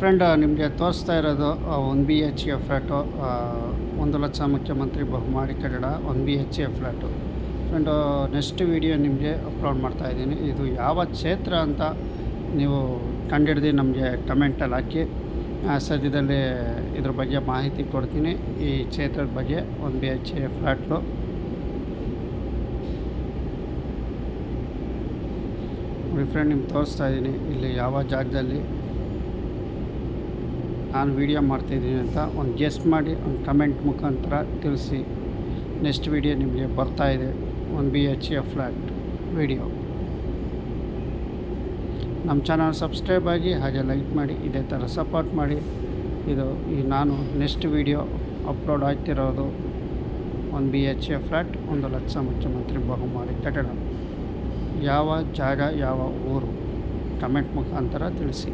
Friend ನಿಮಗೆ ತೋರಿಸ್ತಾ ಇರೋದು one B H K flat ಒಂದು ಲಕ್ಷ ಮುಖ್ಯಮಂತ್ರಿ ಬಹುಮಾಡಿ ಕಟ್ಟಡ one B H K flat friend next video ನಿಮಗೆ ಅಪ್ಲೋಡ್ ಮಾಡ್ತಾ ಇದ್ದೀನಿ. ಇದು ಯಾವ ಕ್ಷೇತ್ರ ಅಂತ ನೀವು ಕಂಡಿಡ್ದು ನಮಗೆ ಕಮೆಂಟಲ್ಲಿ ಹಾಕಿ. ಸದ್ಯದಲ್ಲಿ ಇದ್ರ ಬಗ್ಗೆ ಮಾಹಿತಿ ಕೊಡ್ತೀನಿ. ಈ ಕ್ಷೇತ್ರದ ಬಗ್ಗೆ one B H K flat ನೋಡಿ ಫ್ರೆಂಡ್ ನಿಮ್ಗೆ ತೋರಿಸ್ತಾ ಇದ್ದೀನಿ, ಇಲ್ಲಿ ಯಾವ ಜಾಗದಲ್ಲಿ ನಾನು ವೀಡಿಯೋ ಮಾಡ್ತಾಯಿದ್ದೀನಿ ಅಂತ ಒಂದು ಗೆಸ್ಟ್ ಮಾಡಿ ಒಂದು ಕಮೆಂಟ್ ಮುಖಾಂತರ ತಿಳಿಸಿ. ನೆಕ್ಸ್ಟ್ ವೀಡಿಯೋ ನಿಮಗೆ ಬರ್ತಾ ಇದೆ. ಒಂದು B H K flat video. ನಮ್ಮ ಚಾನಲ್ ಸಬ್ಸ್ಕ್ರೈಬ್ ಆಗಿ ಹಾಗೆ ಲೈಕ್ ಮಾಡಿ, ಇದೇ ಥರ ಸಪೋರ್ಟ್ ಮಾಡಿ. ಇದು ಈ ನಾನು ನೆಕ್ಸ್ಟ್ ವೀಡಿಯೋ ಅಪ್ಲೋಡ್ ಆಗ್ತಿರೋದು ಒಂದು ಬಿ ಎಚ್ ಎ ಫ್ಲ್ಯಾಟ್, ಒಂದು ಲಕ್ಷ ಮುಖ್ಯಮಂತ್ರಿ ಬಹುಮಾರಿ ಕಟ್ಟಡ. ಯಾವ ಜಾಗ, ಯಾವ ಊರು? ಕಮೆಂಟ್ ಮುಖಾಂತರ ತಿಳಿಸಿ.